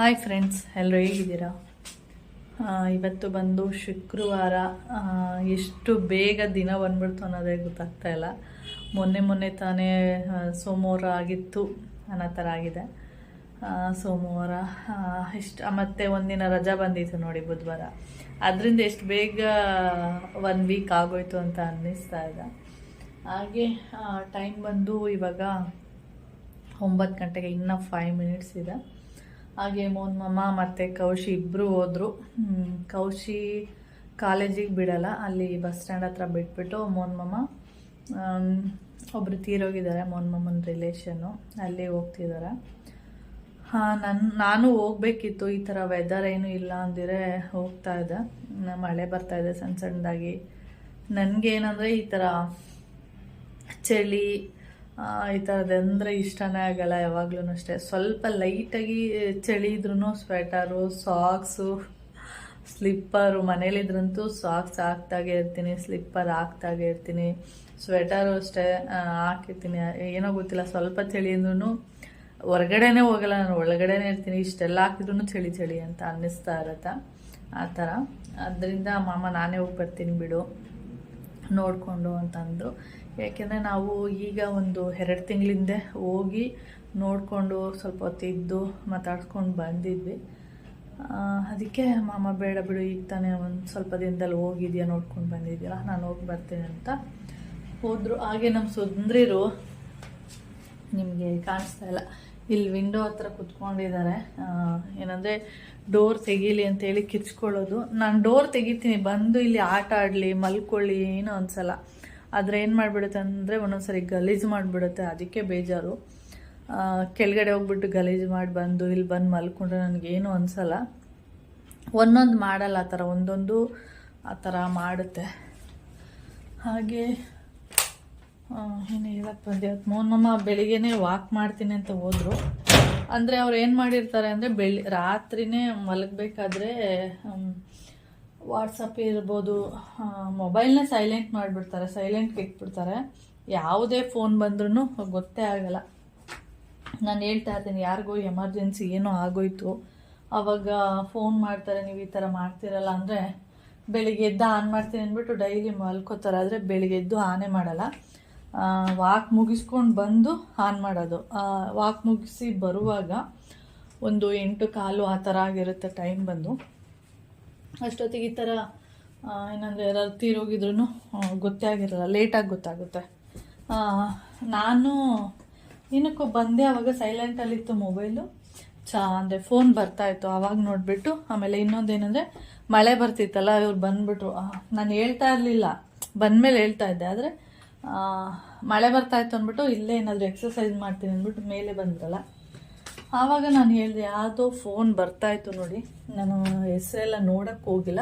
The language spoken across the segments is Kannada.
ಹಾಯ್ ಫ್ರೆಂಡ್ಸ್ ಎಲ್ಲರೂ ಹೇಗಿದ್ದೀರಾ? ಇವತ್ತು ಬಂದು ಶುಕ್ರವಾರ ಎಷ್ಟು ಬೇಗ ದಿನ ಬಂದ್ಬಿಡ್ತು ಅನ್ನೋದೇ ಗೊತ್ತಾಗ್ತಾ ಇಲ್ಲ. ಮೊನ್ನೆ ಮೊನ್ನೆ ತಾನೇ ಸೋಮವಾರ ಆಗಿತ್ತು ಅನ್ನೋ ಥರ ಆಗಿದೆ ಸೋಮವಾರ ಇಷ್ಟು ಮತ್ತು ಒಂದಿನ ರಜಾ ಬಂದಿತ್ತು ನೋಡಿ ಬುಧವಾರ. ಅದರಿಂದ ಎಷ್ಟು ಬೇಗ ಒನ್ ವೀಕ್ ಆಗೋಯ್ತು ಅಂತ ಅನ್ನಿಸ್ತಾ ಇದೆ. ಹಾಗೆ ಟೈಮ್ ಬಂದು ಇವಾಗ ಒಂಬತ್ತು ಗಂಟೆಗೆ ಇನ್ನೂ ಫೈವ್ ಮಿನಿಟ್ಸ್ ಇದೆ. ಹಾಗೆ ಮೋನ್ ಮಮ್ಮ ಮತ್ತು ಕೌಶಿ ಇಬ್ಬರು ಹೋದರು. ಕೌಶಿ ಕಾಲೇಜಿಗೆ ಬಿಡಲ್ಲ, ಅಲ್ಲಿ ಬಸ್ ಸ್ಟ್ಯಾಂಡ್ ಹತ್ರ ಬಿಟ್ಬಿಟ್ಟು ಮೋನ್ ಮಮ್ಮ ಒಬ್ಬರು ತೀರೋಗಿದ್ದಾರೆ ಮೋನ್ ಮಮ್ಮನ ರಿಲೇಷನ್ನು ಅಲ್ಲಿ ಹೋಗ್ತಿದ್ದಾರೆ ಹಾಂ ನನ್ನ ನಾನು ಹೋಗ್ಬೇಕಿತ್ತು, ಈ ಥರ ವೆದರ್ ಏನು ಇಲ್ಲ ಅಂದಿರೇ ಹೋಗ್ತಾ ಇದ್ದೆ. ಮಳೆ ಬರ್ತಾ ಇದೆ ಸಣ್ಣ ಸಣ್ಣದಾಗಿ. ನನಗೇನಂದರೆ ಈ ಥರ ಚಳಿ ಈ ಥರದಂದರೆ ಇಷ್ಟನೇ ಆಗಲ್ಲ ಯಾವಾಗ್ಲೂ ಅಷ್ಟೇ. ಸ್ವಲ್ಪ ಲೈಟಾಗಿ ಚಳಿ ಇದ್ರೂ ಸ್ವೆಟರು ಸಾಕ್ಸು ಸ್ಲಿಪ್ಪರು ಮನೇಲಿದ್ರಂತೂ ಸಾಕ್ಸ್ ಹಾಕ್ತಾಗೆ ಇರ್ತೀನಿ ಸ್ಲಿಪ್ಪರ್ ಹಾಕ್ತಾಗೆ ಇರ್ತೀನಿ ಸ್ವೆಟರು ಅಷ್ಟೇ ಹಾಕಿರ್ತೀನಿ. ಏನೋ ಗೊತ್ತಿಲ್ಲ, ಸ್ವಲ್ಪ ಚಳಿ ಅಂದ್ರೂ ಹೊರಗಡೆನೇ ಹೋಗಲ್ಲ ನಾನು, ಒಳಗಡೆನೇ ಇರ್ತೀನಿ. ಇಷ್ಟೆಲ್ಲ ಹಾಕಿದ್ರು ಚಳಿ ಚಳಿ ಅಂತ ಅನ್ನಿಸ್ತಾ ಇರತ್ತೆ. ಆ ಥರ. ಅದರಿಂದ ಮಾಮ ನಾನೇ ಹೋಗಿ ಬರ್ತೀನಿ ಬಿಡು, ನೋಡಿಕೊಂಡು ಅಂತಂದರು. ಯಾಕೆಂದರೆ ನಾವು ಈಗ ಒಂದು ಎರಡು ತಿಂಗಳಿಂದೆ ಹೋಗಿ ನೋಡಿಕೊಂಡು ಸ್ವಲ್ಪ ಹೊತ್ತು ಮಾತಾಡ್ಕೊಂಡು ಮಾತಾಡ್ಸ್ಕೊಂಡು ಬಂದಿದ್ವಿ. ಅದಕ್ಕೆ ಮಾಮ, ಬೇಡ ಬಿಡು, ಈಗ ತಾನೇ ಒಂದು ಸ್ವಲ್ಪ ದಿನದಲ್ಲಿ ಹೋಗಿದ್ಯಾ ನೋಡ್ಕೊಂಡು ಬಂದಿದ್ದೀರಾ ನಾನು ಹೋಗಿ ಬರ್ತೀನಿ ಅಂತ ಹೋದರು. ಹಾಗೆ ನಮ್ಮ ಸುಂದ್ರಿರು ನಿಮಗೆ ಕಾಣಿಸ್ತಾ ಇಲ್ಲ. ಇಲ್ಲಿ ವಿಂಡೋ ಹತ್ರ ಕುತ್ಕೊಂಡಿದ್ದಾರೆ. ಏನಂದರೆ ಡೋರ್ ತೆಗೀಲಿ ಅಂತೇಳಿ ಕಿರ್ಚ್ಕೊಳ್ಳೋದು. ನಾನು ಡೋರ್ ತೆಗಿತೀನಿ, ಬಂದು ಇಲ್ಲಿ ಆಟ ಆಡಲಿ, ಮಲ್ಕೊಳ್ಳಿ, ಏನೋ ಅನ್ಸಲ್ಲ ಆದರೆ ಏನು ಮಾಡಿಬಿಡುತ್ತೆ ಅಂದರೆ ಒಂದೊಂದ್ಸರಿ ಗಲೀಜು ಮಾಡಿಬಿಡುತ್ತೆ, ಅದಕ್ಕೆ ಬೇಜಾರು. ಕೆಳಗಡೆ ಹೋಗ್ಬಿಟ್ಟು ಗಲೀಜು ಮಾಡಿ ಬಂದು ಇಲ್ಲಿ ಬಂದು ಮಲ್ಕೊಂಡ್ರೆ ನನಗೇನು ಅನಿಸಲ್ಲ. ಒಂದೊಂದು ಮಾಡಲ್ಲ, ಆ ಥರ ಒಂದೊಂದು ಆ ಥರ ಮಾಡುತ್ತೆ. ಹಾಗೆ ಏನು ಹೇಳಕ್ಕೆ ಬಂದೆ ಇವತ್ತು ಮೋನಮ್ಮ ಬೆಳಿಗ್ಗೆನೇ ವಾಕ್ ಮಾಡ್ತೀನಿ ಅಂತ ಹೋದರು. ಅಂದರೆ ಅವ್ರು ಏನು ಮಾಡಿರ್ತಾರೆ ಅಂದರೆ ಬೆಳಿ, ರಾತ್ರಿನೇ ಮಲಗಬೇಕಾದ್ರೆ ವಾಟ್ಸಪ್ ಇರ್ಬೋದು ಮೊಬೈಲ್ನ ಸೈಲೆಂಟ್ ಮಾಡಿಬಿಡ್ತಾರೆ ಸೈಲೆಂಟ್ ಇಟ್ಬಿಡ್ತಾರೆ ಯಾವುದೇ ಫೋನ್ ಬಂದ್ರೂ ಗೊತ್ತೇ ಆಗಲ್ಲ. ನಾನು ಹೇಳ್ತಾ ಇರ್ತೀನಿ, ಯಾರಿಗೂ ಎಮರ್ಜೆನ್ಸಿ ಏನೋ ಆಗೋಯ್ತು. ಅವಾಗ ಫೋನ್ ಮಾಡ್ತಾರೆ, ನೀವು ಈ ಥರ ಮಾಡ್ತಿರಲ್ಲ. ಅಂದರೆ ಬೆಳಿಗ್ಗೆ ಎದ್ದು ಆನ್ ಮಾಡ್ತೀನಿ ಅಂದ್ಬಿಟ್ಟು ಡೈಲಿ ಮಲ್ಕೋತಾರೆ. ಆದರೆ ಬೆಳಿಗ್ಗೆ ಎದ್ದು ಆನೇ ಮಾಡಲ್ಲ. ವಾಕ್ ಮುಗಿಸ್ಕೊಂಡು ಬಂದು ಆನ್ ಮಾಡೋದು. ವಾಕ್ ಮುಗಿಸಿ ಬರುವಾಗ ಒಂದು ಎಂಟು ಕಾಲು ಆ ಥರ ಆಗಿರುತ್ತೆ ಟೈಮ್ ಬಂದು. ಅಷ್ಟೊತ್ತಿಗೆ ಈ ಥರ ಏನಂದರೆ ಯಾರಾದ್ರು ತೀರೋಗಿದ್ರು ಗೊತ್ತೇ ಆಗಿರಲ್ಲ ಲೇಟಾಗಿ ಗೊತ್ತಾಗುತ್ತೆ. ನಾನು ಏನಕ್ಕೋ ಬಂದೆ ಆವಾಗ ಸೈಲೆಂಟಲ್ಲಿತ್ತು ಮೊಬೈಲು ಚಾ ಅಂದರೆ ಫೋನ್ ಬರ್ತಾಯಿತ್ತು ಆವಾಗ ನೋಡಿಬಿಟ್ಟು, ಆಮೇಲೆ ಇನ್ನೊಂದೇನೆಂದರೆ ಮಳೆ ಬರ್ತಿತ್ತಲ್ಲ, ಇವ್ರು ಬಂದುಬಿಟ್ರು. ನಾನು ಹೇಳ್ತಾ ಇರಲಿಲ್ಲ, ಬಂದಮೇಲೆ ಹೇಳ್ತಾ ಇದ್ದೆ, ಆದರೆ ಮಳೆ ಬರ್ತಾಯಿತ್ತು ಅಂದ್ಬಿಟ್ಟು ಇಲ್ಲೇ ಏನಾದರೂ ಎಕ್ಸಸೈಸ್ ಮಾಡ್ತೀನಿ ಅಂದ್ಬಿಟ್ಟು ಮೇಲೆ ಬಂದ್ರಲ್ಲ. ಆವಾಗ ನಾನು ಹೇಳಿದೆ ಯಾವುದೋ ಫೋನ್ ಬರ್ತಾಯಿತ್ತು ನೋಡಿ. ನಾನು ಹೆಸರೆಲ್ಲ ನೋಡಕ್ಕೆ ಹೋಗಿಲ್ಲ.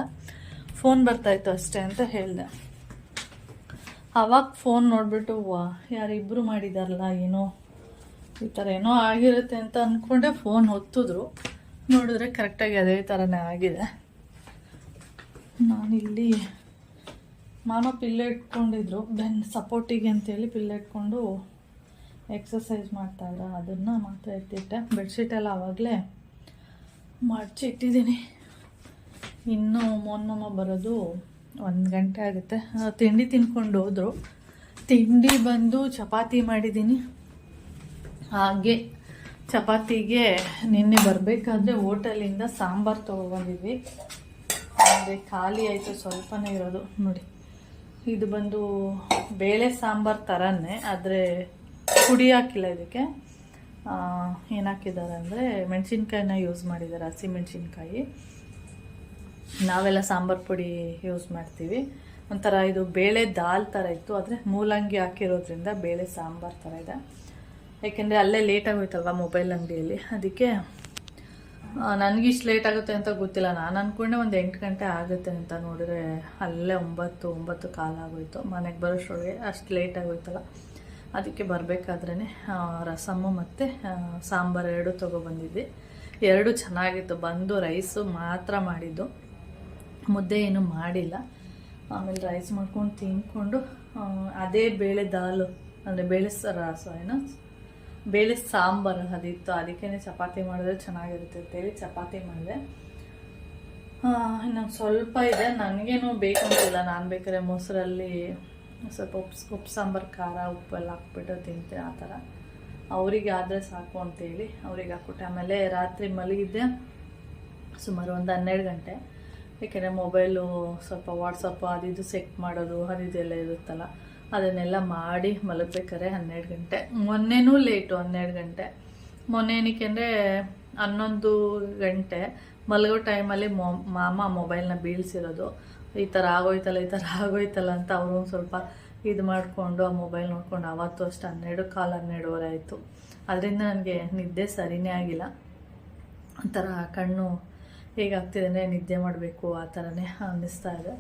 ಫೋನ್ ಬರ್ತಾಯಿತ್ತು ಅಷ್ಟೇ ಅಂತ ಹೇಳಿದೆ. ಆವಾಗ ಫೋನ್ ನೋಡಿಬಿಟ್ಟು, ವಾ ಯಾರಿಬ್ಬರು ಮಾಡಿದಾರಲ್ಲ, ಏನೋ ಈ ಥರ ಏನೋ ಆಗಿರುತ್ತೆ ಅಂತ ಅಂದ್ಕೊಂಡೆ ಫೋನ್ ಹೊತ್ತಿದ್ರು. ನೋಡಿದ್ರೆ ಕರೆಕ್ಟಾಗಿ ಅದೇ ಥರನೇ ಆಗಿದೆ. ನಾನಿಲ್ಲಿ ಮಾಮ ಪಿಲ್ಲೆ ಇಟ್ಕೊಂಡಿದ್ರು. ಬೆನ್ ಸಪೋರ್ಟಿಗೆ ಅಂತೇಳಿ ಪಿಲ್ಲೆ ಇಟ್ಕೊಂಡು ಎಕ್ಸಸೈಸ್ ಮಾಡ್ತಾಯಿದ್ರ ಅದನ್ನು ಮಾತ್ರ ಎತ್ತಿಟ್ಟೆ. ಬೆಡ್ಶೀಟ್ ಎಲ್ಲ ಆವಾಗಲೇ ಮಡಚಿ ಇಟ್ಟಿದ್ದೀನಿ. ಇನ್ನೂ ಮೊನ್ನಮ್ಮ ಬರೋದು ಒಂದು ಗಂಟೆ ಆಗುತ್ತೆ. ತಿಂಡಿ ತಿನ್ಕೊಂಡು ಹೋದರು. ತಿಂಡಿ ಬಂದು ಚಪಾತಿ ಮಾಡಿದ್ದೀನಿ. ಹಾಗೆ ಚಪಾತಿಗೆ ನಿನ್ನೆ ಬರಬೇಕಾದ್ರೆ ಹೋಟೆಲಿಂದ ಸಾಂಬಾರು ತೊಗೊಬಂದಿದ್ವಿ. ಅಂದರೆ ಖಾಲಿ ಆಯಿತು, ಸ್ವಲ್ಪನೇ ಇರೋದು. ನೋಡಿ, ಇದು ಬಂದು ಬೇಳೆ ಸಾಂಬಾರು ಥರನೇ ಆದರೆ ಪುಡಿ ಹಾಕಿಲ್ಲ ಇದಕ್ಕೆ. ಏನು ಹಾಕಿದ್ದಾರೆ ಅಂದರೆ ಮೆಣಸಿನ್ಕಾಯಿನ ಯೂಸ್ ಮಾಡಿದ್ದಾರೆ, ಹಸಿ ಮೆಣಸಿನ್ಕಾಯಿ. ನಾವೆಲ್ಲ ಸಾಂಬಾರು ಪುಡಿ ಯೂಸ್ ಮಾಡ್ತೀವಿ. ಒಂಥರ ಇದು ಬೇಳೆ ದಾಲ್ ಥರ ಇತ್ತು, ಆದರೆ ಮೂಲಂಗಿ ಹಾಕಿರೋದ್ರಿಂದ ಬೇಳೆ ಸಾಂಬಾರು ಥರ ಇದೆ. ಏಕೆಂದರೆ ಅಲ್ಲೇ ಲೇಟ್ ಆಗೋಯ್ತಲ್ವ ಮೊಬೈಲ್ ಅಂಗಡಿಯಲ್ಲಿ. ಅದಕ್ಕೆ ನನಗಿಷ್ಟು ಲೇಟ್ ಆಗುತ್ತೆ ಅಂತ ಗೊತ್ತಿಲ್ಲ. ನಾನು ಅಂದ್ಕೊಂಡೆ ಒಂದು ಎಂಟು ಗಂಟೆ ಆಗುತ್ತೆ ಅಂತ ನೋಡಿದ್ರೆ ಅಲ್ಲೇ ಒಂಬತ್ತು ಒಂಬತ್ತು ಕಾಲು ಆಗೋಯ್ತು. ಮನೆಗೆ ಬರೋಷ್ಟೊಳಗೆ ಅಷ್ಟು ಲೇಟ್ ಆಗೋಯ್ತಲ್ಲ. ಅದಕ್ಕೆ ಬರಬೇಕಾದ್ರೇ ರಸಮ್ಮು ಮತ್ತು ಸಾಂಬಾರು ಎರಡು ತೊಗೊಬಂದಿದ್ವಿ ಎರಡು ಚೆನ್ನಾಗಿತ್ತು, ಬಂದು ರೈಸು ಮಾತ್ರ ಮಾಡಿದ್ದು. ಮುದ್ದೆ ಏನು ಮಾಡಿಲ್ಲ. ಆಮೇಲೆ ರೈಸ್ ಮಾಡ್ಕೊಂಡು ತಿನ್ಕೊಂಡು ಅದೇ ಬೇಳೆ ದಾಲು, ಅಂದರೆ ಬೇಳೆ ರಸ ಏನೋ, ಬೇಳೆ ಸಾಂಬಾರು ಅದಿತ್ತು ಅದಕ್ಕೇ ಚಪಾತಿ ಮಾಡಿದ್ರೆ ಚೆನ್ನಾಗಿರುತ್ತೆ ಅಂತೇಳಿ ಚಪಾತಿ ಮಾಡಿದೆ. ಇನ್ನೊಂದು ಸ್ವಲ್ಪ ಇದೆ. ನನಗೇನು ಬೇಕಂತಿಲ್ಲ. ನಾನು ಬೇಕಾದ್ರೆ ಮೊಸರಲ್ಲಿ ಸ್ವಲ್ಪ ಉಪ್ಸು, ಉಪ್ಪು, ಸಾಂಬಾರು, ಖಾರ, ಉಪ್ಪೆಲ್ಲ ಹಾಕ್ಬಿಟ್ಟು ತಿಂತೆ ಆ ಥರ. ಅವರಿಗೆ ಆದರೆ ಸಾಕು ಅಂತೇಳಿ ಅವ್ರಿಗೆ ಹಾಕ್ಬಿಟ್ಟೆ. ಆಮೇಲೆ ರಾತ್ರಿ ಮಲಗಿದ್ದೆ ಸುಮಾರು ಒಂದು ಹನ್ನೆರಡು ಗಂಟೆ. ಏಕೆಂದರೆ ಮೊಬೈಲು ಸ್ವಲ್ಪ ವಾಟ್ಸಪ್ಪು ಅದು ಇದು ಸೆಟ್ ಮಾಡೋದು, ಅದು ಇರುತ್ತಲ್ಲ, ಅದನ್ನೆಲ್ಲ ಮಾಡಿ ಮಲಗಬೇಕಾದ್ರೆ ಹನ್ನೆರಡು ಗಂಟೆ. ಮೊನ್ನೆನೂ ಲೇಟು ಹನ್ನೆರಡು ಗಂಟೆ. ಮೊನ್ನೆ ಏನಕ್ಕೆ ಅಂದರೆ ಹನ್ನೊಂದು ಗಂಟೆ ಮಲಗೋ ಟೈಮಲ್ಲಿ ಮೊ, ಮಾಮ ಮೊಬೈಲ್ನ ಬೀಳ್ಸಿರೋದು. ಈ ಥರ ಆಗೋಯ್ತಲ್ಲ ಈ ಥರ ಆಗೋಯ್ತಲ್ಲ ಅಂತ ಅವರು ಒಂದು ಸ್ವಲ್ಪ ಇದು ಮಾಡಿಕೊಂಡು ಆ ಮೊಬೈಲ್ ನೋಡ್ಕೊಂಡು ಅವತ್ತು ಅಷ್ಟು ಹನ್ನೆರಡು ಕಾಲು ಹನ್ನೆರಡುವರೆ ಆಯಿತು. ಅದರಿಂದ ನನಗೆ ನಿದ್ದೆ ಸರಿನೇ ಆಗಿಲ್ಲ. ಒಂಥರ ಕಣ್ಣು ಹೇಗಾಗ್ತಿದೆ ಅಂದರೆ ನಿದ್ದೆ ಮಾಡಬೇಕು ಆ ಥರನೇ ಅನ್ನಿಸ್ತಾ ಇದೆ.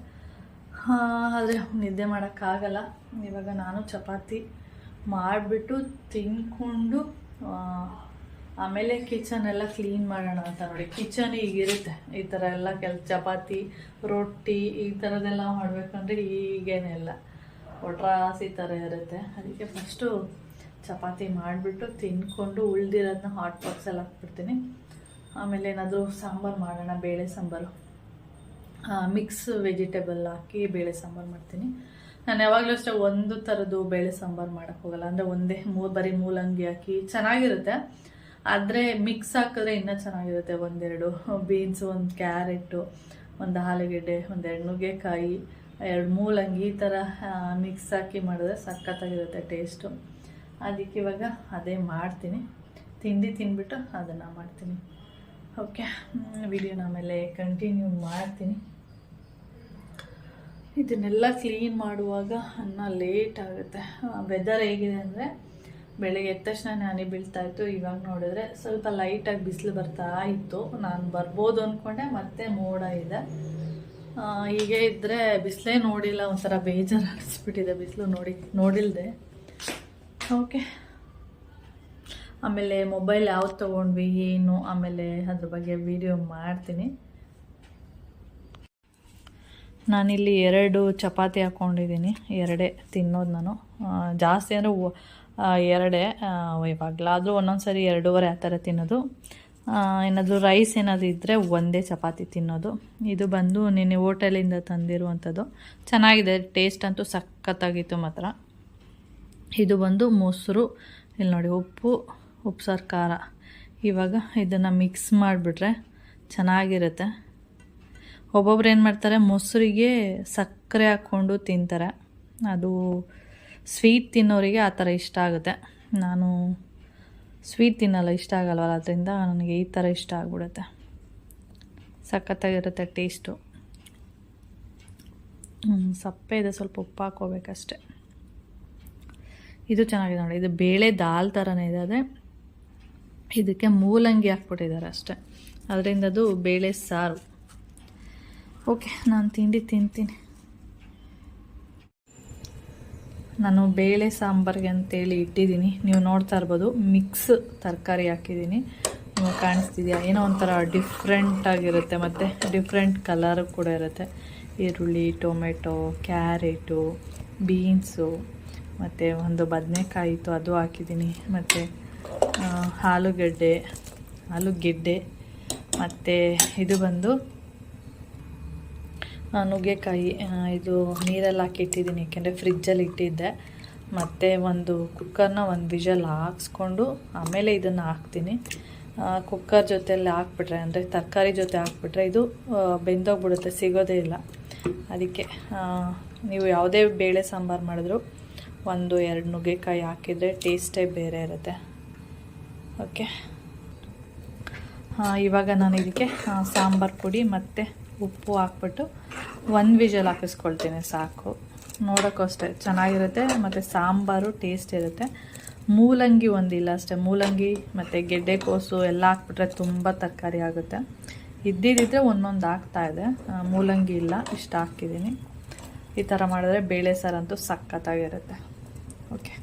ಆದರೆ ನಿದ್ದೆ ಮಾಡೋಕ್ಕಾಗಲ್ಲ ಇವಾಗ ನಾನು ಚಪಾತಿ ಮಾಡಿಬಿಟ್ಟು ತಿನ್ಕೊಂಡು ಆ, ಆಮೇಲೆ ಕಿಚನ್ ಎಲ್ಲ ಕ್ಲೀನ್ ಮಾಡೋಣ ಅಂತ ನೋಡಿ. ಕಿಚನ್ ಈಗಿರುತ್ತೆ ಈ ಥರ ಎಲ್ಲ ಕೆಲ, ಚಪಾತಿ, ರೊಟ್ಟಿ ಈ ಥರದ್ದೆಲ್ಲ ಮಾಡಬೇಕಂದ್ರೆ ಈಗೇನೆಲ್ಲ ಈ ಥರ ಇರುತ್ತೆ. ಅದಕ್ಕೆ ಫಸ್ಟು ಚಪಾತಿ ಮಾಡಿಬಿಟ್ಟು ತಿನ್ಕೊಂಡು ಉಳ್ದಿರೋದನ್ನ ಹಾಟ್ ಬಾಕ್ಸಲ್ಲಿ ಹಾಕ್ಬಿಡ್ತೀನಿ. ಆಮೇಲೆ ಏನಾದರೂ ಸಾಂಬಾರು ಮಾಡೋಣ, ಬೇಳೆ ಸಾಂಬಾರು. ಮಿಕ್ಸ್ ವೆಜಿಟೇಬಲ್ ಹಾಕಿ ಬೇಳೆ ಸಾಂಬಾರು ಮಾಡ್ತೀನಿ. ನಾನು ಯಾವಾಗಲೂ ಅಷ್ಟೇ ಒಂದು ಥರದ್ದು ಬೇಳೆ ಸಾಂಬಾರು ಮಾಡೋಕ್ಕೆ ಹೋಗಲ್ಲ. ಅಂದರೆ ಒಂದೇ ಮೂ, ಬರೀ ಮೂಲಂಗಿ ಹಾಕಿ ಚೆನ್ನಾಗಿರುತ್ತೆ. ಆದರೆ ಮಿಕ್ಸ್ ಹಾಕಿದ್ರೆ ಇನ್ನೂ ಚೆನ್ನಾಗಿರುತ್ತೆ. ಒಂದೆರಡು ಬೀನ್ಸು ಒಂದು ಕ್ಯಾರೆಟು ಒಂದು ಆಲೂಗೆಡ್ಡೆ ಒಂದೆರಡು ನುಗ್ಗೆಕಾಯಿ ಎರಡು ಮೂಲಂಗಿ ಈ ಥರ ಮಿಕ್ಸ್ ಹಾಕಿ ಮಾಡಿದ್ರೆ ಸಖತ್ತಾಗಿರುತ್ತೆ ಟೇಸ್ಟು ಅದಕ್ಕೆ ಇವಾಗ ಅದೇ ಮಾಡ್ತೀನಿ. ತಿಂಡಿ ತಿಂದ್ಬಿಟ್ಟು ಅದನ್ನು ಮಾಡ್ತೀನಿ. ಓಕೆ ವಿಡಿಯೋನ ಆಮೇಲೆ ಕಂಟಿನ್ಯೂ ಮಾಡ್ತೀನಿ. ಇದನ್ನೆಲ್ಲ ಕ್ಲೀನ್ ಮಾಡುವಾಗ ಅನ್ನ ಲೇಟ್ ಆಗುತ್ತೆ. ವೆದರ್ ಹೇಗಿದೆ ಅಂದರೆ ಬೆಳಗ್ಗೆ ಎದ್ದ ತಕ್ಷಣ ನಾನು ಬೀಳ್ತಾ ಇತ್ತು, ಇವಾಗ ನೋಡಿದ್ರೆ ಸ್ವಲ್ಪ ಲೈಟಾಗಿ ಬಿಸಿಲು ಬರ್ತಾ ಇತ್ತು. ನಾನು ಬರ್ಬೋದು ಅಂದ್ಕೊಂಡೆ ಮತ್ತೆ ಮೋಡ ಇದೆ. ಹೀಗೆ ಇದ್ದರೆ ಬಿಸಿಲೇ ನೋಡಿಲ್ಲ, ಒಂಥರ ಬೇಜಾರು ಅನಿಸ್ಬಿಟ್ಟಿದೆ ಬಿಸಿಲು ನೋಡಿ, ನೋಡಿಲ್ದೆ. ಓಕೆ ಆಮೇಲೆ ಮೊಬೈಲ್ ಯಾವ್ದು ತೊಗೊಂಡ್ವಿ, ಏನು, ಆಮೇಲೆ ಅದ್ರ ಬಗ್ಗೆ ವಿಡಿಯೋ ಮಾಡ್ತೀನಿ. ನಾನಿಲ್ಲಿ ಎರಡು ಚಪಾತಿ ಹಾಕ್ಕೊಂಡಿದ್ದೀನಿ ಎರಡೇ ತಿನ್ನೋದು ನಾನು. ಜಾಸ್ತಿ ಅಂದರೆ ಎರಡೇ ಇವಾಗಲೂ ಆದರೂ ಒಂದೊಂದು ಸರಿ ಎರಡೂವರೆ ಆ ಥರ ತಿನ್ನೋದು. ಏನಾದರೂ ರೈಸ್ ಏನಾದರೂ ಇದ್ದರೆ ಒಂದೇ ಚಪಾತಿ ತಿನ್ನೋದು. ಇದು ಬಂದು ನಿನ್ನೆ ಹೋಟೆಲಿಂದ ತಂದಿರುವಂಥದ್ದು. ಚೆನ್ನಾಗಿದೆ ಟೇಸ್ಟ್ ಅಂತೂ ಸಖತ್ತಾಗಿತ್ತು ಮಾತ್ರ. ಇದು ಬಂದು ಮೊಸರು, ಇಲ್ಲಿ ನೋಡಿ ಉಪ್ಪು ಉಪ್ಪು ಸಾರು ಖಾರ. ಇವಾಗ ಇದನ್ನು ಮಿಕ್ಸ್ ಮಾಡಿಬಿಟ್ರೆ ಚೆನ್ನಾಗಿರುತ್ತೆ. ಒಬ್ಬೊಬ್ರು ಏನು ಮಾಡ್ತಾರೆ, ಮೊಸರಿಗೆ ಸಕ್ಕರೆ ಹಾಕ್ಕೊಂಡು ತಿಂತಾರೆ. ಅದು ಸ್ವೀಟ್ ತಿನ್ನೋರಿಗೆ ಆ ಥರ ಇಷ್ಟ ಆಗುತ್ತೆ. ನಾನು ಸ್ವೀಟ್ ತಿನ್ನಲ್ಲ, ಇಷ್ಟ ಆಗಲ್ವಲ್ಲ? ಅದರಿಂದ ನನಗೆ ಈ ಥರ ಇಷ್ಟ ಆಗ್ಬಿಡುತ್ತೆ. ಸಖತ್ತಾಗಿರುತ್ತೆ ಟೇಸ್ಟು. ಸಪ್ಪೆ ಇದೆ, ಸ್ವಲ್ಪ ಉಪ್ಪು ಹಾಕೋಬೇಕಷ್ಟೆ ಇದು ಚೆನ್ನಾಗಿದೆ ನೋಡಿ, ಇದು ಬೇಳೆ ದಾಲ್ ಥರನೇ ಇದೆ. ಅದೇ ಇದಕ್ಕೆ ಮೂಲಂಗಿ ಹಾಕ್ಬಿಟ್ಟಿದ್ದಾರೆ ಅಷ್ಟೆ. ಅದರಿಂದ ಅದು ಬೇಳೆ ಸಾರು. ಓಕೆ, ನಾನು ತಿಂಡಿ ತಿಂತೀನಿ. ನಾನು ಬೇಳೆ ಸಾಂಬಾರಿಗೆ ಅಂತೇಳಿ ಇಟ್ಟಿದ್ದೀನಿ. ನೀವು ನೋಡ್ತಾ ಇರ್ಬೋದು ಮಿಕ್ಸ್ ತರಕಾರಿ ಹಾಕಿದ್ದೀನಿ. ನಿಮಗೆ ಕಾಣಿಸ್ತಿದೆಯಾ? ಏನೋ ಒಂಥರ ಡಿಫ್ರೆಂಟಾಗಿರುತ್ತೆ ಮತ್ತು ಡಿಫ್ರೆಂಟ್ ಕಲರ್ ಕೂಡ ಇರುತ್ತೆ. ಈರುಳ್ಳಿ, ಟೊಮೆಟೊ, ಕ್ಯಾರೆಟು, ಬೀನ್ಸು, ಮತ್ತು ಒಂದು ಬದನೆಕಾಯಿ ಇತ್ತು, ಅದು ಹಾಕಿದ್ದೀನಿ. ಮತ್ತು ಆಲೂಗಡ್ಡೆ, ಆಲೂಗೆಡ್ಡೆ, ಮತ್ತು ಇದು ಬಂದು ನುಗ್ಗೆಕಾಯಿ ಇದು ನೀರಲ್ಲಿ ಹಾಕಿಟ್ಟಿದ್ದೀನಿ. ಏಕೆಂದರೆ ಫ್ರಿಜ್ಜಲ್ಲಿ ಇಟ್ಟಿದ್ದೆ. ಮತ್ತು ಒಂದು ಕುಕ್ಕರ್ನ ಒಂದು ವಿಷಲ್ ಹಾಕ್ಸ್ಕೊಂಡು ಆಮೇಲೆ ಇದನ್ನು ಹಾಕ್ತೀನಿ. ಕುಕ್ಕರ್ ಜೊತೆಯಲ್ಲಿ ಹಾಕ್ಬಿಟ್ರೆ, ಅಂದರೆ ತರಕಾರಿ ಜೊತೆ ಹಾಕ್ಬಿಟ್ರೆ ಇದು ಬೆಂದೋಗ್ಬಿಡುತ್ತೆ, ಸಿಗೋದೇ ಇಲ್ಲ. ಅದಕ್ಕೆ ನೀವು ಯಾವುದೇ ಬೇಳೆ ಸಾಂಬಾರು ಮಾಡಿದ್ರು ಒಂದು ಎರಡು ನುಗ್ಗೆಕಾಯಿ ಹಾಕಿದರೆ ಟೇಸ್ಟೇ ಬೇರೆ ಇರುತ್ತೆ. ಓಕೆ ಇವಾಗ ನಾನು ಇದಕ್ಕೆ ಸಾಂಬಾರು ಪುಡಿ ಮತ್ತು ಉಪ್ಪು ಹಾಕ್ಬಿಟ್ಟು ಒಂದು ವಿಜಲ್ ಹಾಕಿಸ್ಕೊಳ್ತೀನಿ ಸಾಕು. ನೋಡೋಕ್ಕೂ ಅಷ್ಟೇ ಚೆನ್ನಾಗಿರುತ್ತೆ, ಮತ್ತು ಸಾಂಬಾರು ಟೇಸ್ಟ್ ಇರುತ್ತೆ. ಮೂಲಂಗಿ ಒಂದಿಲ್ಲ ಅಷ್ಟೇ, ಮೂಲಂಗಿ ಮತ್ತು ಗೆಡ್ಡೆಕೋಸು ಎಲ್ಲ ಹಾಕ್ಬಿಟ್ರೆ ತುಂಬ ತರಕಾರಿ ಆಗುತ್ತೆ. ಇದ್ದಿದ್ದರೆ ಒಂದೊಂದು ಹಾಕ್ತಾ ಇದೆ ಮೂಲಂಗಿ ಇಲ್ಲ, ಇಷ್ಟು ಹಾಕಿದ್ದೀನಿ. ಈ ಥರ ಮಾಡಿದ್ರೆ ಬೇಳೆ ಸಾರಂತೂ ಸಖತ್ತಾಗಿರುತ್ತೆ. ಓಕೆ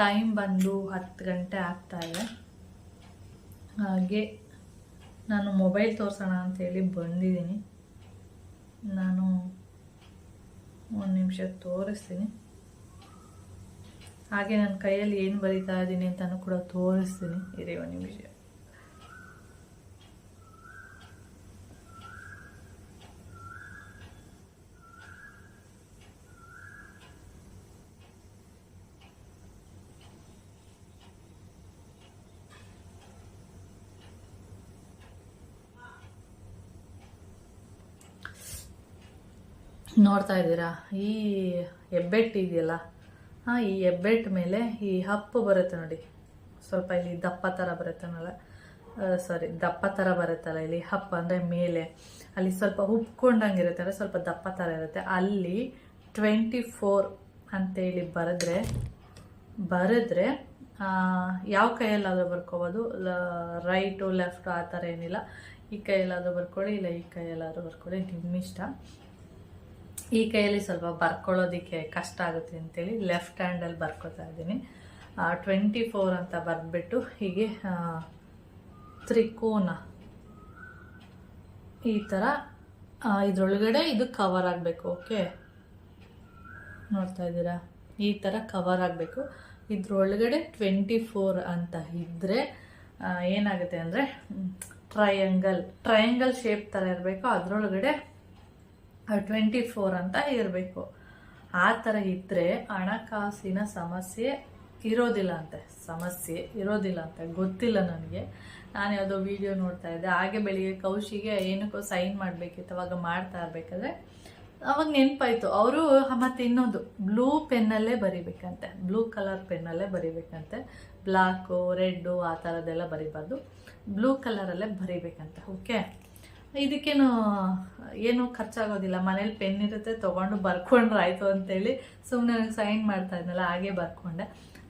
ಟೈಮ್ ಬಂದು ಹತ್ತು ಗಂಟೆ ಆಗ್ತಾ ಇದೆ. ಹಾಗೆ ನಾನು ಮೊಬೈಲ್ ತೋರಿಸೋಣ ಅಂತೇಳಿ ಬಂದಿದ್ದೀನಿ. ನಾನು ಒಂದು ನಿಮಿಷ ತೋರಿಸ್ತೀನಿ. ಹಾಗೆ ನನ್ನ ಕೈಯಲ್ಲಿ ಏನು ಬರಿತಾ ಇದ್ದೀನಿ ಅಂತಲೂ ಕೂಡ ತೋರಿಸ್ತೀನಿ. ಇರಿ ಒಂದು ನಿಮಿಷ. ನೋಡ್ತಾ ಇದ್ದೀರಾ? ಈ ಹೆಬ್ಬೆಟ್ಟು ಇದೆಯಲ್ಲ ಹಾಂ ಈ ಹೆಬ್ಬೆಟ್ಟು ಮೇಲೆ ಈ ಹಪ್ಪು ಬರುತ್ತೆ ನೋಡಿ. ಸ್ವಲ್ಪ ಇಲ್ಲಿ ದಪ್ಪ ಥರ ಬರುತ್ತಲ್ಲ ಸಾರಿ ದಪ್ಪ ಥರ ಬರುತ್ತಲ್ಲ ಇಲ್ಲಿ ಹಪ್ಪು ಅಂದರೆ ಮೇಲೆ. ಅಲ್ಲಿ ಸ್ವಲ್ಪ ಉಪ್ಕೊಂಡಂಗಿರುತ್ತೆ ಅಂದರೆ ಸ್ವಲ್ಪ ದಪ್ಪ ಥರ ಇರುತ್ತೆ. ಅಲ್ಲಿ ಟ್ವೆಂಟಿ ಫೋರ್ ಅಂತೇಳಿ ಬರೆದ್ರೆ ಬರೆದ್ರೆ ಯಾವ ಕೈಯಲ್ಲಾದರೂ ಬರ್ಕೋಬೋದು. ರೈಟು ಲೆಫ್ಟು ಆ ಥರ ಏನಿಲ್ಲ. ಈ ಕೈಯಲ್ಲಾದರೂ ಬರ್ಕೊಳ್ಳಿ, ಇಲ್ಲ ಈ ಕೈಯಲ್ಲಾದರೂ ಬರ್ಕೊಳ್ಳಿ ನಿಮ್ಮ ಇಷ್ಟ ಈ ಕೈಯಲ್ಲಿ ಸ್ವಲ್ಪ ಬರ್ಕೊಳ್ಳೋದಕ್ಕೆ ಕಷ್ಟ ಆಗುತ್ತೆ ಅಂತೇಳಿ ಲೆಫ್ಟ್ ಹ್ಯಾಂಡಲ್ಲಿ ಬರ್ಕೊತಾ ಇದ್ದೀನಿ. ಟ್ವೆಂಟಿ ಫೋರ್ ಅಂತ ಬರೆದ್ಬಿಟ್ಟು ಹೀಗೆ ತ್ರಿಕೋನ ಈ ಥರ ಇದರೊಳಗಡೆ ಇದು ಕವರ್ ಆಗಬೇಕು ಓಕೆ ನೋಡ್ತಾ ಇದ್ದೀರಾ? ಈ ಥರ ಕವರ್ ಆಗಬೇಕು. ಇದ್ರೊಳಗಡೆ ಟ್ವೆಂಟಿ ಫೋರ್ ಅಂತ ಇದ್ದರೆ ಏನಾಗುತ್ತೆ ಅಂದರೆ ಟ್ರಯಾಂಗಲ್ ಟ್ರಯಾಂಗಲ್ ಶೇಪ್ ಥರ ಇರಬೇಕು. ಅದರೊಳಗಡೆ ಟ್ವೆಂಟಿ ಫೋರ್ ಅಂತ ಇರಬೇಕು. ಆ ಥರ ಇದ್ದರೆ ಹಣಕಾಸಿನ ಸಮಸ್ಯೆ ಇರೋದಿಲ್ಲ ಅಂತೆ. ಸಮಸ್ಯೆ ಇರೋದಿಲ್ಲ ಅಂತ. ಗೊತ್ತಿಲ್ಲ ನನಗೆ. ನಾನು ಯಾವುದೋ ವಿಡಿಯೋ ನೋಡ್ತಾ ಇದ್ದೆ. ಹಾಗೆ ಬೆಳಿಗ್ಗೆ ಕೌಶಿಗೆ ಏನಕ್ಕೋ ಸೈನ್ ಮಾಡಬೇಕಿತ್ತು. ಅವಾಗ ಮಾಡ್ತಾ ಇರಬೇಕಾದ್ರೆ ಅವಾಗ ನೆನಪಾಯಿತು. ಅವರು ಮತ್ತೆ ಇನ್ನೊಂದು. ಬ್ಲೂ ಪೆನ್ನಲ್ಲೇ ಬರಿಬೇಕಂತೆ. ಬ್ಲೂ ಕಲರ್ ಪೆನ್ನಲ್ಲೇ ಬರಿಬೇಕಂತೆ. ಬ್ಲ್ಯಾಕು ರೆಡ್ಡು ಆ ಥರದ್ದೆಲ್ಲ ಬರಿಬಾರ್ದು. ಬ್ಲೂ ಕಲರಲ್ಲೇ ಬರಿಬೇಕಂತೆ. ಓಕೆ ಇದಕ್ಕೇನು, ಏನು ಖರ್ಚಾಗೋದಿಲ್ಲ. ಮನೇಲಿ ಪೆನ್ ಇರುತ್ತೆ, ತೊಗೊಂಡು ಬರ್ಕೊಂಡ್ರೆ ಆಯಿತು ಅಂತೇಳಿ ಸುಮ್ಮನೆ ನನಗೆ ಸೈನ್ ಮಾಡ್ತಾ ಇದ್ನಲ್ಲ, ಹಾಗೆ ಬರ್ಕೊಂಡೆ.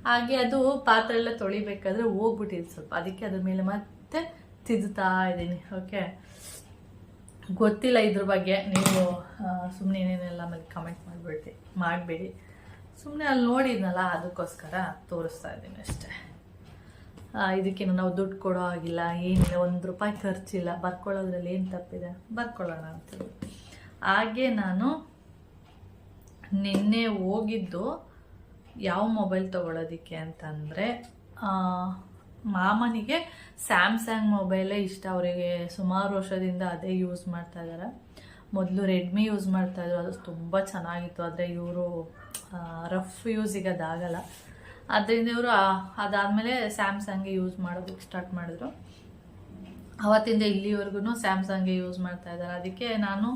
ಹಾಗೆ ಅದು ಪಾತ್ರೆ ಎಲ್ಲ ತೊಳಿಬೇಕಾದ್ರೆ ಹೋಗ್ಬಿಟ್ಟಿದೆ ಸ್ವಲ್ಪ. ಅದಕ್ಕೆ ಅದ್ರ ಮೇಲೆ ಮತ್ತೆ ತಿದ್ದುತ್ತಾ ಇದ್ದೀನಿ. ಓಕೆ ಗೊತ್ತಿಲ್ಲ ಇದ್ರ ಬಗ್ಗೆ. ನೀವು ಸುಮ್ಮನೆ ಏನೇನೆಲ್ಲ ಮೇಲೆ ಕಮೆಂಟ್ ಮಾಡಿಬಿಡ್ತಿ ಮಾಡಬೇಡಿ. ಸುಮ್ಮನೆ ಅಲ್ಲಿ ನೋಡಿದ್ನಲ್ಲ, ಅದಕ್ಕೋಸ್ಕರ ತೋರಿಸ್ತಾ ಇದ್ದೀನಿ ಅಷ್ಟೇ. ಇದಕ್ಕೇನು ನಾವು ದುಡ್ಡು ಕೊಡೋ ಆಗಿಲ್ಲ ಏನಿಲ್ಲ, ಒಂದು ರೂಪಾಯಿ ಖರ್ಚಿಲ್ಲ, ಬರ್ಕೊಳ್ಳೋದ್ರಲ್ಲಿ ಏನು ತಪ್ಪಿದೆ? ಬರ್ಕೊಳ್ಳೋಣ ಅಂತೇಳಿ. ಹಾಗೆ ನಾನು ನಿನ್ನೆ ಹೋಗಿದ್ದು ಯಾವ ಮೊಬೈಲ್ ತೊಗೊಳೋದಕ್ಕೆ ಅಂತಂದರೆ ಮಾಮನಿಗೆ ಸ್ಯಾಮ್ಸಂಗ್ ಮೊಬೈಲೇ ಇಷ್ಟ. ಅವರಿಗೆ ಸುಮಾರು ವರ್ಷದಿಂದ ಅದೇ ಯೂಸ್ ಮಾಡ್ತಾ ಇದ್ದಾರೆ ಮೊದಲು ರೆಡ್ಮಿ ಯೂಸ್ ಮಾಡ್ತಾಯಿದ್ರು ಅದು ತುಂಬ ಚೆನ್ನಾಗಿತ್ತು. ಆದರೆ ಇವರು ರಫ್ ಯೂಸಿಗೆ ಅದಾಗಲ್ಲ. ಅದರಿಂದ ಇವರು ಅದಾದಮೇಲೆ ಸ್ಯಾಮ್ಸಂಗ್ಗೆ ಯೂಸ್ ಮಾಡೋದಕ್ಕೆ ಸ್ಟಾರ್ಟ್ ಮಾಡಿದ್ರು. ಅವತ್ತಿಂದ ಇಲ್ಲಿವರೆಗೂ ಸ್ಯಾಮ್ಸಂಗ್ಗೆ ಯೂಸ್ ಮಾಡ್ತಾ ಇದ್ದಾರೆ. ಅದಕ್ಕೆ ನಾನು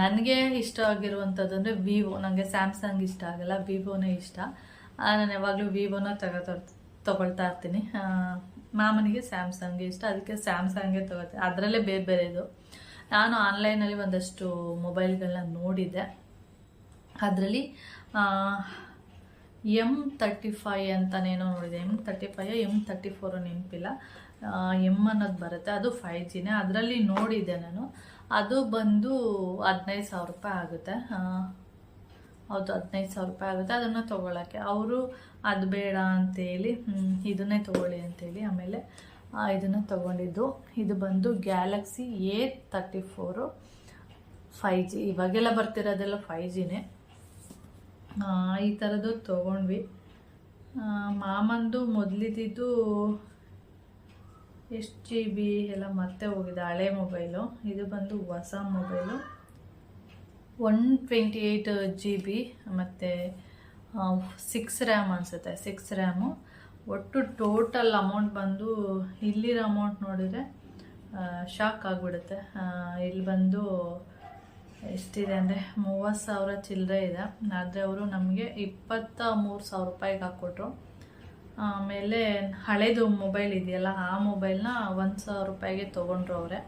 ನನಗೆ ಇಷ್ಟ ಆಗಿರುವಂಥದ್ದು ಅಂದರೆ ವಿವೋ ನನಗೆ ಸ್ಯಾಮ್ಸಂಗ್ ಇಷ್ಟ ಆಗಲ್ಲ ವಿವೋನೇ ಇಷ್ಟ. ನಾನು ಯಾವಾಗಲೂ ವಿವೋನ ತಗೋತ ತೊಗೊಳ್ತಾ ಇರ್ತೀನಿ. ಮಾಮನಿಗೆ ಸ್ಯಾಮ್ಸಂಗ್ ಇಷ್ಟ, ಅದಕ್ಕೆ ಸ್ಯಾಮ್ಸಂಗೇ ತಗೋತೀನಿ. ಅದರಲ್ಲೇ ಬೇರೆ ಬೇರೆದು ನಾನು ಆನ್ಲೈನಲ್ಲಿ ಒಂದಷ್ಟು ಮೊಬೈಲ್ಗಳನ್ನ ನೋಡಿದ್ದೆ. ಅದರಲ್ಲಿ ಎಂ ತರ್ಟಿ ಫೈ ಅಂತನೇನೋ ನೋಡಿದೆ? M thirty five M thirty four ನೆನಪಿಲ್ಲ. ಎಂ ಅನ್ನೋದು ಬರುತ್ತೆ. ಅದು ಫೈ ಜಿನೇ ಅದರಲ್ಲಿ ನೋಡಿದೆ ನಾನು. ಅದು ಬಂದು ಹದಿನೈದು ಸಾವಿರ ರೂಪಾಯಿ ಆಗುತ್ತೆ. ಹೌದು, ಹದಿನೈದು ಸಾವಿರ ರೂಪಾಯಿ ಆಗುತ್ತೆ. ಅದನ್ನು ತೊಗೊಳಕ್ಕೆ. ಅವರು ಅದು ಬೇಡ ಅಂತೇಳಿ ಇದನ್ನೇ ತೊಗೊಳ್ಳಿ ಅಂತೇಳಿ ಆಮೇಲೆ ಇದನ್ನು ತೊಗೊಂಡಿದ್ದು. ಇದು ಬಂದು Galaxy A thirty four five G ಇವಾಗೆಲ್ಲ ಬರ್ತಿರೋದೆಲ್ಲ ಫೈ ಜಿನೇ ಈ ಥರದ್ದು ತೊಗೊಂಡ್ವಿ. ಮಾಮಂದು ಮೊದಲಿದ್ದು ಎಷ್ಟು ಜಿ ಬಿ ಎಲ್ಲ ಮತ್ತೆ ಹೋಗಿದೆ, ಹಳೆ ಮೊಬೈಲು. ಇದು ಬಂದು ಹೊಸ mobile. One twenty eight G B ಮತ್ತು ಸಿಕ್ಸ್ ರ್ಯಾಮ್ ಅನಿಸುತ್ತೆ, ಸಿಕ್ಸ್ ರ್ಯಾಮು. ಒಟ್ಟು ಟೋಟಲ್ ಅಮೌಂಟ್ ಬಂದು ಇಲ್ಲಿರೋ ಅಮೌಂಟ್ ನೋಡಿದರೆ ಶಾಕ್ ಆಗಿಬಿಡುತ್ತೆ. ಇಲ್ಲಿ ಬಂದು ಎಷ್ಟಿದೆ ಅಂದರೆ ಮೂವತ್ತು ಸಾವಿರ ಚಿಲ್ಲರೆ ಇದೆ. ಆದರೆ ಅವರು ನಮಗೆ ಇಪ್ಪತ್ತ ಮೂರು ಸಾವಿರ ರೂಪಾಯಿಗೆ ಹಾಕ್ಕೊಟ್ರು. ಆಮೇಲೆ ಹಳೇದು ಮೊಬೈಲ್ ಇದೆಯಲ್ಲ, ಆ ಮೊಬೈಲ್ನ ಒಂದು ಸಾವಿರ ರೂಪಾಯಿಗೆ ತೊಗೊಂಡ್ರು ಅವರೇ.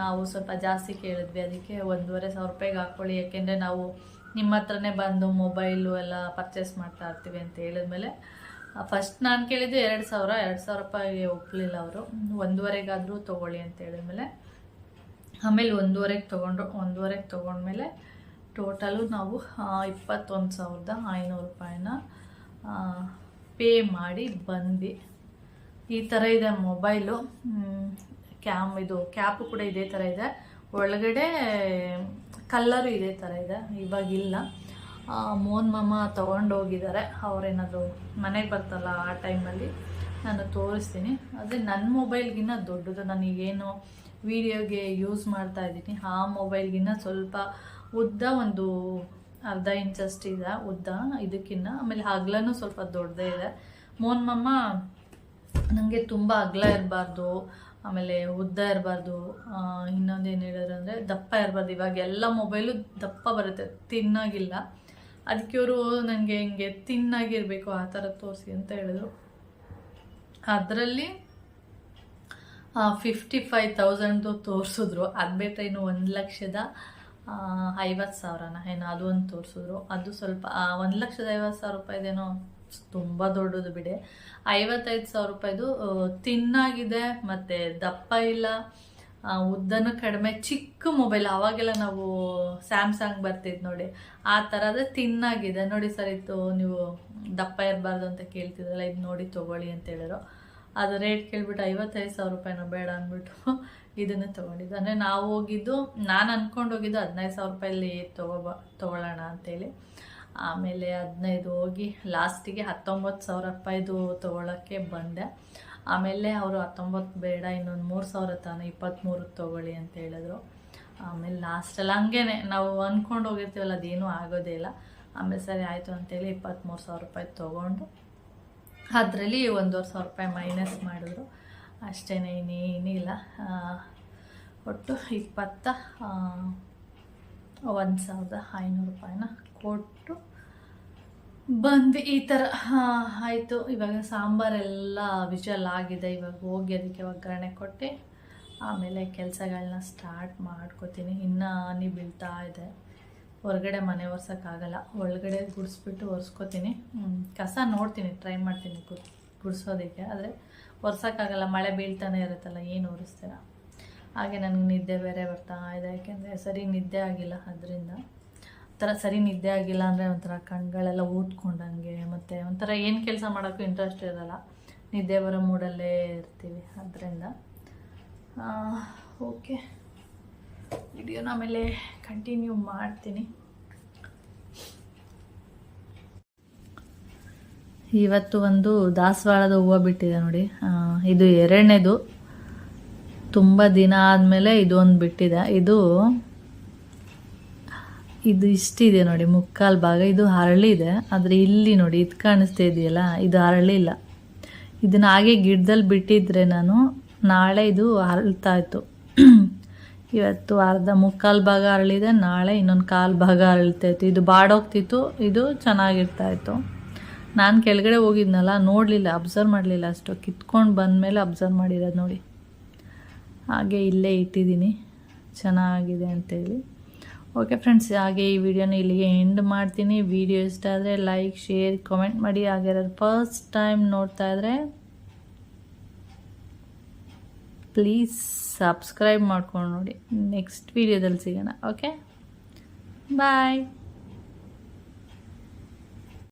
ನಾವು ಸ್ವಲ್ಪ ಜಾಸ್ತಿ ಕೇಳಿದ್ವಿ, ಅದಕ್ಕೆ ಒಂದೂವರೆ ಸಾವಿರ ರೂಪಾಯಿಗೆ ಹಾಕ್ಕೊಳ್ಳಿ. ಯಾಕೆಂದರೆ ನಾವು ನಿಮ್ಮ ಹತ್ರನೇ ಬಂದು ಮೊಬೈಲು ಎಲ್ಲ ಪರ್ಚೇಸ್ ಮಾಡ್ತಾ ಇರ್ತೀವಿ ಅಂತ ಹೇಳಿದ್ಮೇಲೆ ಫಸ್ಟ್ ನಾನು ಕೇಳಿದ್ದು ಎರಡು ಸಾವಿರ ಎರಡು ಸಾವಿರ ರೂಪಾಯಿಗೆ ಒಪ್ಪಲಿಲ್ಲ ಅವರು. ಒಂದೂವರೆಗಾದರೂ ತೊಗೊಳ್ಳಿ ಅಂತ ಹೇಳಿದ್ಮೇಲೆ ಆಮೇಲೆ ಒಂದೂವರೆಗೆ ತೊಗೊಂಡ್ರು, ಒಂದೂವರೆಗೆ ತೊಗೊಂಡ್ಮೇಲೆ ಟೋಟಲು ನಾವು ಇಪ್ಪತ್ತೊಂದು ಸಾವಿರದ ಐನೂರು ರೂಪಾಯಿನ ಪೇ ಮಾಡಿ ಬಂದು ಈ ಥರ ಇದೆ ಮೊಬೈಲು. ಕ್ಯಾಮ್ ಇದು, ಕ್ಯಾಪು ಕೂಡ ಇದೇ ಥರ ಇದೆ. ಒಳಗಡೆ ಕಲ್ಲರು ಇದೇ ಥರ ಇದೆ, ಇವಾಗಿಲ್ಲ. ಮೋನ್ ಮಾಮ ತೊಗೊಂಡೋಗಿದ್ದಾರೆ. ಅವ್ರೇನಾದರೂ ಮನೆಗೆ ಬರ್ತಲ್ಲ ಆ ಟೈಮಲ್ಲಿ ನಾನು ತೋರಿಸ್ತೀನಿ. ಅದೇ ನನ್ನ ಮೊಬೈಲ್ಗಿನ್ನ ದೊಡ್ಡದು, ನನಗೇನು ವೀಡಿಯೋಗೆ ಯೂಸ್ ಮಾಡ್ತಾ ಇದ್ದೀನಿ. ಆ ಮೊಬೈಲ್ಗಿನ್ನ ಸ್ವಲ್ಪ ಉದ್ದ ಒಂದು ಅರ್ಧ ಇಂಚಷ್ಟು ಇದೆ, ಉದ್ದ ಇದಕ್ಕಿನ್ನ. ಆಮೇಲೆ ಹಗ್ಲನೂ ಸ್ವಲ್ಪ ದೊಡ್ಡದೇ ಇದೆ. ಮೋನ್ ಮಮ್ಮ ನನಗೆ ತುಂಬ ಅಗಲ ಇರಬಾರ್ದು, ಆಮೇಲೆ ಉದ್ದ ಇರಬಾರ್ದು ಇನ್ನೊಂದು ಏನು ಹೇಳಿದ್ರು ಅಂದರೆ ದಪ್ಪ ಇರಬಾರ್ದು. ಇವಾಗ ಎಲ್ಲ ಮೊಬೈಲು ದಪ್ಪ ಬರುತ್ತೆ, ತಿನ್ನಾಗಿಲ್ಲ. ಅದಕ್ಕೆ ಅವರು ನನಗೆ ಹಿಂಗೆ ತಿನ್ನಾಗಿರಬೇಕು, ಆ ಥರ ತೋರಿಸಿ ಅಂತ ಹೇಳಿದ್ರು. ಅದರಲ್ಲಿ ಫಿಫ್ಟಿ ಫೈವ್ ತೌಸಂಡ್ದು ತೋರಿಸಿದ್ರು. ಅದು ಬಿಟ್ಟರೆ ಇನ್ನು ಒಂದು ಲಕ್ಷದ ಐವತ್ತು ಸಾವಿರನ. ಏನು ಅದು ಒಂದು ತೋರಿಸಿದ್ರು. ಅದು ಸ್ವಲ್ಪ ಒಂದು ಲಕ್ಷದ ಐವತ್ತು ಸಾವಿರ ರೂಪಾಯಿದೇನೋ ತುಂಬ ದೊಡ್ಡದು ಬಿಡೆ. ಐವತ್ತೈದು ಸಾವಿರ ರೂಪಾಯಿದು ತಿನ್ನಾಗಿದೆ, ಮತ್ತು ದಪ್ಪ ಇಲ್ಲ. ಉದ್ದನೂ ಕಡಿಮೆ. ಚಿಕ್ಕ ಮೊಬೈಲ್. ಆವಾಗೆಲ್ಲ ನಾವು ಸ್ಯಾಮ್ಸಂಗ್ ಬರ್ತಿದ್ದು ನೋಡಿ. ಆ ಥರದ ತಿನ್ನಾಗಿದೆ. ನೋಡಿ ಸರ್ ಇತ್ತು ನೀವು ದಪ್ಪ ಇರಬಾರ್ದು ಅಂತ ಕೇಳ್ತಿದ್ರಲ್ಲ, ಇದು ನೋಡಿ ತೊಗೊಳ್ಳಿ ಅಂತ ಹೇಳಿದ್ರು. ಅದು ರೇಟ್ ಕೇಳ್ಬಿಟ್ಟು ಐವತ್ತೈದು ಸಾವಿರ ರೂಪಾಯಿನೋ ಬೇಡ ಅಂದ್ಬಿಟ್ಟು ಇದನ್ನು ತೊಗೊಂಡಿದ್ದು. ಅಂದರೆ ನಾವು ಹೋಗಿದ್ದು, ನಾನು ಅಂದ್ಕೊಂಡು ಹೋಗಿದ್ದು ಹದಿನೈದು ಸಾವಿರ ರೂಪಾಯಲ್ಲಿ ತೊಗೊಬ, ತೊಗೊಳ್ಳೋಣ ಅಂತೇಳಿ. ಆಮೇಲೆ ಹದಿನೈದು ಹೋಗಿ ಲಾಸ್ಟಿಗೆ ಹತ್ತೊಂಬತ್ತು ಸಾವಿರ ರೂಪಾಯಿದು ತೊಗೊಳಕ್ಕೆ ಬಂದೆ. ಆಮೇಲೆ ಅವರು ಹತ್ತೊಂಬತ್ತು ಬೇಡ, ಇನ್ನೊಂದು ಮೂರು ಸಾವಿರ ತಾನೆ ಇಪ್ಪತ್ತ್ಮೂರು ತೊಗೊಳ್ಳಿ ಅಂತ ಹೇಳಿದ್ರು. ಆಮೇಲೆ ಲಾಸ್ಟಲ್ಲಿ ಹಂಗೇನೆ, ನಾವು ಅಂದ್ಕೊಂಡು ಹೋಗಿರ್ತೀವಲ್ಲ, ಅದೇನೂ ಆಗೋದೇ ಇಲ್ಲ. ಆಮೇಲೆ ಸರಿ, ಆಯಿತು ಅಂತೇಳಿ ಇಪ್ಪತ್ತ್ಮೂರು ಸಾವಿರ ರೂಪಾಯಿ ತೊಗೊಂಡು ಅದರಲ್ಲಿ ಒಂದೂವರೆ ಸಾವಿರ ರೂಪಾಯಿ ಮೈನಸ್ ಮಾಡಿದ್ರು. ಅಷ್ಟೇ ಇನ್ನೇನಿಲ್ಲ ಒಟ್ಟು ಇಪ್ಪತ್ತ ಒಂದು ಸಾವಿರದ ಐನೂರು ರೂಪಾಯಿನ ಕೊಟ್ಟು ಬಂದು ಈ ಥರ ಆಯಿತು. ಇವಾಗ ಸಾಂಬಾರೆಲ್ಲ ವಿಷಲ್ ಆಗಿದೆ. ಇವಾಗ ಹೋಗಿ ಅದಕ್ಕೆ ಒಗ್ಗರಣೆ ಕೊಟ್ಟು ಆಮೇಲೆ ಕೆಲಸಗಳನ್ನ ಸ್ಟಾರ್ಟ್ ಮಾಡ್ಕೋತೀನಿ. ಇನ್ನೂ ಹನಿ ಬೀಳ್ತಾ ಇದೆ. ಹೊರಗಡೆ ಮನೆ ಒರ್ಸೋಕ್ಕಾಗಲ್ಲ ಒಳಗಡೆ ಗುಡಿಸ್ಬಿಟ್ಟು ಒರೆಸ್ಕೋತೀನಿ. ಕಸ ನೋಡ್ತೀನಿ ಟ್ರೈ ಮಾಡ್ತೀನಿ ಗುಡ್ ಗುಡಿಸೋದಕ್ಕೆ. ಆದರೆ ಒರ್ಸೋಕ್ಕಾಗಲ್ಲ ಮಳೆ ಬೀಳ್ತಾನೆ ಇರುತ್ತಲ್ಲ, ಏನು ಒರೆಸ್ತೀರ? ಹಾಗೆ ನನಗೆ ನಿದ್ದೆ ಬೇರೆ ಬರ್ತಾ ಇದೆ. ಯಾಕೆಂದರೆ ಸರಿ ನಿದ್ದೆ ಆಗಿಲ್ಲ ಅದರಿಂದ. ಒಂಥರ ಸರಿ ನಿದ್ದೆ ಆಗಿಲ್ಲ ಅಂದರೆ ಒಂಥರ ಕಣ್ಗಳೆಲ್ಲ ಊದ್ಕೊಂಡಂಗೆ, ಮತ್ತು ಒಂಥರ ಏನು ಕೆಲಸ ಮಾಡೋಕ್ಕೂ ಇಂಟ್ರೆಸ್ಟ್ ಇರೋಲ್ಲ. ನಿದ್ದೆ ಬರೋ ಮೂಡಲ್ಲೇ ಇರ್ತೀವಿ ಅದರಿಂದ. ಓಕೆ ವಿಡಿಯೋನ ಆಮೇಲೆ ಕಂಟಿನ್ಯೂ ಮಾಡ್ತೀನಿ. ಇವತ್ತು ಒಂದು ದಾಸವಾಳದ ಹೂವು ಬಿಟ್ಟಿದೆ ನೋಡಿ. ಇದು ಎರಡನೇದು. ತುಂಬ ದಿನ ಆದಮೇಲೆ ಇದೊಂದು ಬಿಟ್ಟಿದೆ. ಇದು ಇದು ಇಷ್ಟಿದೆ ನೋಡಿ, ಮುಕ್ಕಾಲು ಭಾಗ. ಇದು ಹರಳಿದೆ ಆದರೆ ಇಲ್ಲಿ ನೋಡಿ, ಇದು ಕಾಣಿಸ್ತಾ ಇದೆಯಲ್ಲ, ಇದು ಹರಳಿಲ್ಲ ಇದನ್ನ ಹಾಗೆ ಗಿಡದಲ್ಲಿ ಬಿಟ್ಟಿದ್ರೆ ನಾನು ನಾಳೆ ಇದು ಹರಳ್ತಾ ಇತ್ತು. ಇವತ್ತು ಅರ್ಧ ಮುಕ್ಕಾಲು ಭಾಗ ಅರಳಿದೆ, ನಾಳೆ ಇನ್ನೊಂದು ಕಾಲು ಭಾಗ ಅರಳ್ತಾಯಿತ್ತು ಇದು ಬಾಡೋಗ್ತಿತ್ತು, ಇದು ಚೆನ್ನಾಗಿರ್ತಾ ಇತ್ತು ನಾನು ಕೆಳಗಡೆ ಹೋಗಿದ್ನಲ್ಲ, ನೋಡಲಿಲ್ಲ, ಅಬ್ಸರ್ವ್ ಮಾಡಲಿಲ್ಲ ಅಷ್ಟು. ಕಿತ್ಕೊಂಡು ಬಂದಮೇಲೆ ಅಬ್ಸರ್ವ್ ಮಾಡಿರೋದು ನೋಡಿ. ಹಾಗೆ ಇಲ್ಲೇ ಇಟ್ಟಿದ್ದೀನಿ. ಚೆನ್ನಾಗಿದೆ ಅಂತೇಳಿ. ಓಕೆ ಫ್ರೆಂಡ್ಸ್ ಹಾಗೆ ಈ ವಿಡಿಯೋನ ಇಲ್ಲಿಗೆ ಎಂಡ್ ಮಾಡ್ತೀನಿ. ವಿಡಿಯೋ ಇಷ್ಟ ಆದರೆ ಲೈಕ್ ಶೇರ್ ಕಮೆಂಟ್ ಮಾಡಿ. ಹಾಗೆ ಫಸ್ಟ್ ಟೈಮ್ ನೋಡ್ತಾ ಇದ್ರೆ ಪ್ಲೀಸ್ ಸಬ್ಸ್ಕ್ರೈಬ್ ಮಾಡ್ಕೊಂಡು ನೋಡಿ. ನೆಕ್ಸ್ಟ್ ವಿಡಿಯೋದಲ್ಲಿ ಸಿಗೋಣ. Okay bye